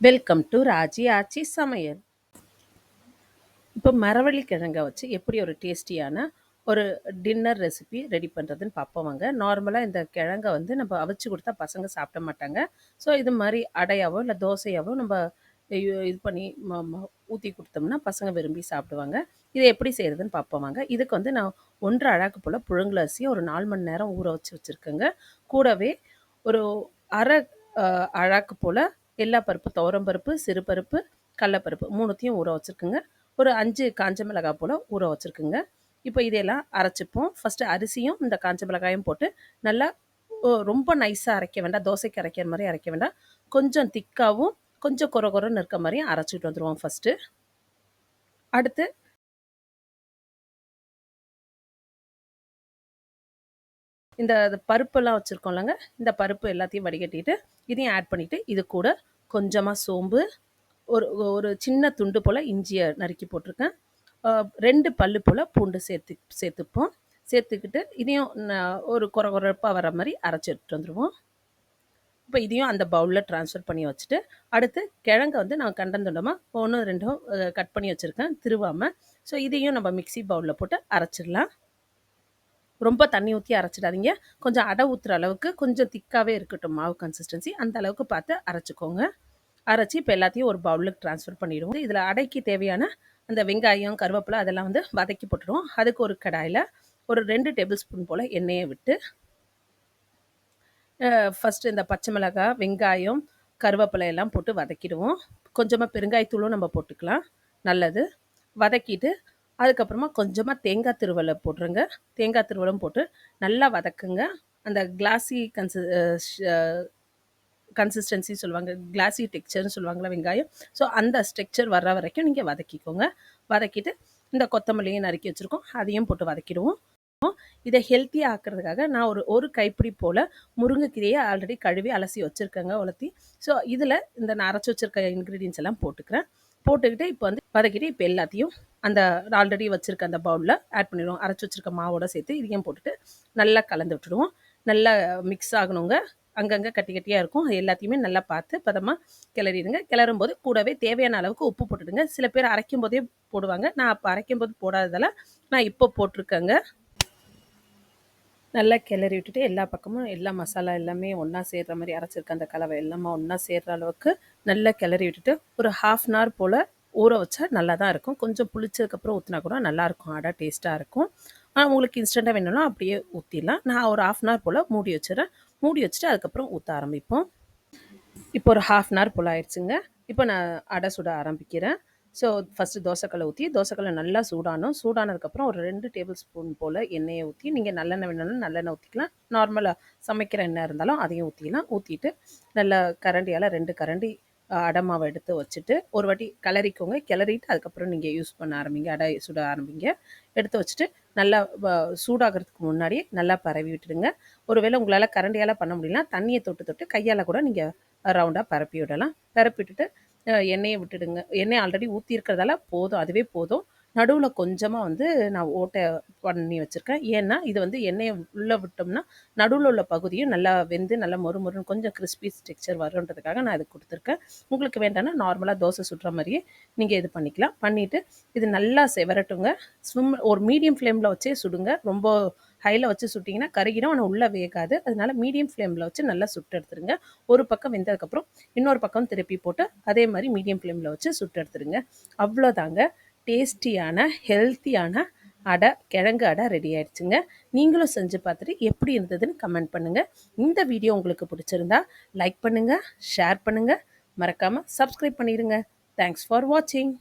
Welcome to Raji ஆச்சி சமையல் இப்போ மரவள்ளி கிழங்கை வச்சு எப்படி ஒரு டேஸ்டியான ஒரு டின்னர் ரெசிபி ரெடி பண்ணுறதுன்னு பார்ப்போம் வாங்க. நார்மலாக இந்த கிழங்கை வந்து நம்ம அவிச்சு கொடுத்தா பசங்க சாப்பிட மாட்டாங்க. ஸோ இது மாதிரி அடையாவோ இல்லை தோசையாவோ நம்ம இது பண்ணி ஊற்றி கொடுத்தோம்னா பசங்க விரும்பி சாப்பிடுவாங்க. இதை எப்படி செய்கிறதுன்னு பார்ப்போம் வாங்க. இதுக்கு வந்து நான் ஒன்றரை அழகு போல் புழுங்கல் ஒரு நாலு மணி நேரம் ஊற வச்சு வச்சுருக்கேங்க. கூடவே ஒரு அரை அஹ், அழாக்கு போல் எல்லா பருப்பு துவரம் பருப்பு சிறுபருப்பு கடலப்பருப்பு மூணுத்தையும் ஊற வச்சுருக்குங்க. ஒரு அஞ்சு காஞ்ச மிளகாய் போல் ஊற வச்சுருக்குங்க. இப்போ இதையெல்லாம் அரைச்சிப்போம். ஃபஸ்ட்டு அரிசியும் இந்த காஞ்ச மிளகாயும் போட்டு நல்லா ஓ, ரொம்ப நைஸாக அரைக்க வேண்டாம். தோசைக்கு அரைக்கிற மாதிரி அரைக்க வேண்டாம். கொஞ்சம் திக்காகவும் கொஞ்சம் கொர கொரன்னு இருக்க மாதிரியும் அரைச்சிட்டு வந்துடுவோம் ஃபஸ்ட்டு அடுத்து இந்த பருப்பெல்லாம் வச்சுருக்கோம்லங்க இந்த பருப்பு எல்லாத்தையும் வடிகட்டிட்டு இதையும் ஆட் பண்ணிவிட்டு இது கூட கொஞ்சமாக சோம்பு ஒரு ஒரு சின்ன துண்டு போல் இஞ்சியை நறுக்கி போட்டிருக்கேன். ரெண்டு பல்லு போல் பூண்டு சேர்த்து சேர்த்துப்போம். சேர்த்துக்கிட்டு இதையும் ஒரு குறை குறைப்பாக வர மாதிரி அரைச்சி எடுத்துட்டு வந்துடுவோம் இப்போ இதையும் அந்த பவுலில் ட்ரான்ஸ்ஃபர் பண்ணி வச்சுட்டு அடுத்து கிழங்கை வந்து நான் கண்டந்துண்டமாக ஒன்றும் ரெண்டும் கட் பண்ணி வச்சுருக்கேன் திருவாமல் ஸோ இதையும் நம்ம மிக்ஸி பவுலில் போட்டு அரைச்சிடலாம். ரொம்ப தண்ணி ஊற்றி அரைச்சிடாதீங்க. கொஞ்சம் அடை ஊற்றுற அளவுக்கு கொஞ்சம் திக்காகவே இருக்கட்டும் மாவு கன்சிஸ்டன்சி அந்த அளவுக்கு பார்த்து அரைச்சிக்கோங்க. அரைச்சி இப்போ எல்லாத்தையும் ஒரு பவுலுக்கு ட்ரான்ஸ்ஃபர் பண்ணிவிடுவோம் இதில் அடைக்கு தேவையான அந்த வெங்காயம் கருவேப்பிலை அதெல்லாம் வந்து வதக்கி போட்டுருவோம். அதுக்கு ஒரு கடாயில் ஒரு ரெண்டு டேபிள் ஸ்பூன் போல் எண்ணெயை விட்டு ஃபஸ்ட்டு இந்த பச்சை மிளகாய் வெங்காயம் கருவேப்பிலை எல்லாம் போட்டு வதக்கிடுவோம். கொஞ்சமாக பெருங்காயத்தூளும் நம்ம போட்டுக்கலாம். நல்லது. வதக்கிட்டு அதுக்கப்புறமா கொஞ்சமாக தேங்காய் திருவலை போட்டுருங்க. தேங்காய் திருவலம் போட்டு நல்லா வதக்குங்க. அந்த கிளாஸி கன்சி கன்சிஸ்டன்சி சொல்லுவாங்க. கிளாஸி டெக்ஸ்சர்னு சொல்லுவாங்களா வெங்காயம். ஸோ அந்த ஸ்ட்ரக்சர் வர்ற வரைக்கும் நீங்கள் வதக்கிக்கோங்க. வதக்கிட்டு இந்த கொத்தமல்லியும் நறுக்கி வச்சுருக்கோம். அதையும் போட்டு வதக்கிடுவோம். இதை ஹெல்த்தியாக ஆக்கிறதுக்காக நான் ஒரு ஒரு கைப்பிடி போல் முருங்கைக்கீரையை ஆல்ரெடி கழுவி அலசி வச்சுருக்கேங்க உலர்த்தி. ஸோ இதில் இந்த நான் அரைச்சி வச்சுருக்க இன்க்ரீடியன்ஸ் எல்லாம் போட்டுக்கிறேன். போட்டுக்கிட்டு இப்போ வந்து வதக்கிட்டு இப்போ எல்லாத்தையும் அந்த ஆல்ரெடி வச்சுருக்க அந்த பவுலில் ஆட் பண்ணிடுவோம். அரைச்சி வச்சுருக்க மாவோட சேர்த்து இதையும் போட்டுட்டு நல்லா கலந்து விட்டுடுவோம். நல்லா மிக்ஸ் ஆகணுங்க. அங்கங்கே கட்டி கட்டியாக இருக்கும். அது எல்லாத்தையுமே நல்லா பார்த்து பதமாக கிளறிடுங்க. கிளறும் போது கூடவே தேவையான அளவுக்கு உப்பு போட்டுடுங்க. சில பேர் அரைக்கும் போதே போடுவாங்க. நான் அப்போ அரைக்கும் போது போடாததால் நான் இப்போ போட்டிருக்கேங்க. நல்லா கிளறி விட்டுட்டு எல்லா பக்கமும் எல்லா மசாலா எல்லாமே ஒன்றா சேர்கிற மாதிரி அரைச்சிருக்க அந்த கலவை எல்லாமே ஒன்றா சேர்கிற அளவுக்கு நல்லா கிளறி விட்டுட்டு ஒரு ஹாஃப் அன் ஹவர் போல் ஊற வச்சா நல்லா தான் இருக்கும். கொஞ்சம் புளிச்சதுக்கப்புறம் ஊற்றினா கூட நல்லாயிருக்கும். அடை டேஸ்ட்டாக இருக்கும். ஆனால் உங்களுக்கு இன்ஸ்டண்ட்டாக வேணும்னா அப்படியே ஊற்றிடலாம் நான் ஒரு ஹாஃப் அன் ஹவர் போல் மூடி வச்சிடறேன். மூடி வச்சுட்டு அதுக்கப்புறம் ஊற்ற ஆரம்பிப்போம். இப்போ ஒரு ஹாஃப் அன் ஹவர் போல் ஆயிடுச்சுங்க. இப்போ நான் அடை சுட ஆரம்பிக்கிறேன். ஸோ ஃபஸ்ட்டு தோசைக்கல்லை ஊற்றி தோசைக்கல்லை நல்லா சூடானும். சூடானதுக்கப்புறம் ஒரு ரெண்டு டேபிள் ஸ்பூன் போல் எண்ணெயை ஊற்றி நீங்கள் நல்லெண்ணெய் வேணாலும் நல்லெண்ணெய் ஊற்றிக்கலாம் நார்மலாக சமைக்கிற எண்ணெய் இருந்தாலும் அதையும் ஊற்றிக்கலாம் ஊற்றிட்டு நல்லா கரண்டியால் ரெண்டு கரண்டி அடமாவை அடை மாவை எடுத்து வச்சுட்டு ஒரு வாட்டி கிளறிக்கோங்க. கிளறிட்டு அதுக்கப்புறம் நீங்கள் யூஸ் பண்ண ஆரம்பிங்க. அடை சுட ஆரம்பிங்க. எடுத்து வச்சுட்டு நல்லா சூடாகிறதுக்கு முன்னாடி நல்லா பரவி விட்டுடுங்க. ஒருவேளை உங்களால் கரண்டியால் பண்ண முடியலனா தண்ணியை தொட்டு தொட்டு கையால் கூட நீங்கள் ரவுண்டாக பரப்பி விடலாம். பரப்பி விட்டுட்டு எண்ணெயை விட்டுடுங்க. எண்ணெய் ஆல்ரெடி ஊற்றி இருக்கிறதால போதும். அதுவே போதும். நடுவில் கொஞ்சமாக வந்து நான் ஓட்டை பண்ணி வச்சுருக்கேன். ஏன்னா இது வந்து எண்ணெயை உள்ளே விட்டோம்னா நடுவில் உள்ள பகுதியும் நல்லா வெந்து நல்லா மொறு மொறுன்னு கொஞ்சம் கிறிஸ்பி ஸ்ட்ரக்சர் வருன்றதுக்காக நான் இது கொடுத்துருக்கேன். உங்களுக்கு வேண்டாம்னா நார்மலாக தோசை சுடுற மாதிரியே நீங்கள் இது பண்ணிக்கலாம். பண்ணிவிட்டு இது நல்லா செவரட்டுங்க. ஸ்விம் ஒரு மீடியம் ஃப்ளேமில் வச்சே சுடுங்க. ரொம்ப ஹையில் வச்சு சுட்டிங்கன்னா கருகிடும். ஆனால் உள்ளே வேகாது. அதனால மீடியம் ஃப்ளேமில் வச்சு நல்லா சுட்டு எடுத்துருங்க. ஒரு பக்கம் வெந்ததுக்கப்புறம் இன்னொரு பக்கம் திருப்பி போட்டு அதே மாதிரி மீடியம் ஃப்ளேமில் வச்சு சுட்டு எடுத்துருங்க. அவ்வளோதாங்க. டேஸ்டியான ஹெல்த்தியான அடை கிழங்கு அடை ரெடி ஆயிடுச்சுங்க. நீங்களும் செஞ்சு பார்த்துட்டு எப்படி இருந்ததுன்னு கமெண்ட் பண்ணுங்கள் இந்த வீடியோ உங்களுக்கு பிடிச்சிருந்தா லைக் பண்ணுங்கள் ஷேர் பண்ணுங்கள் மறக்காமல் சப்ஸ்கிரைப் பண்ணிடுங்க. தேங்க்ஸ் ஃபார் வாட்சிங்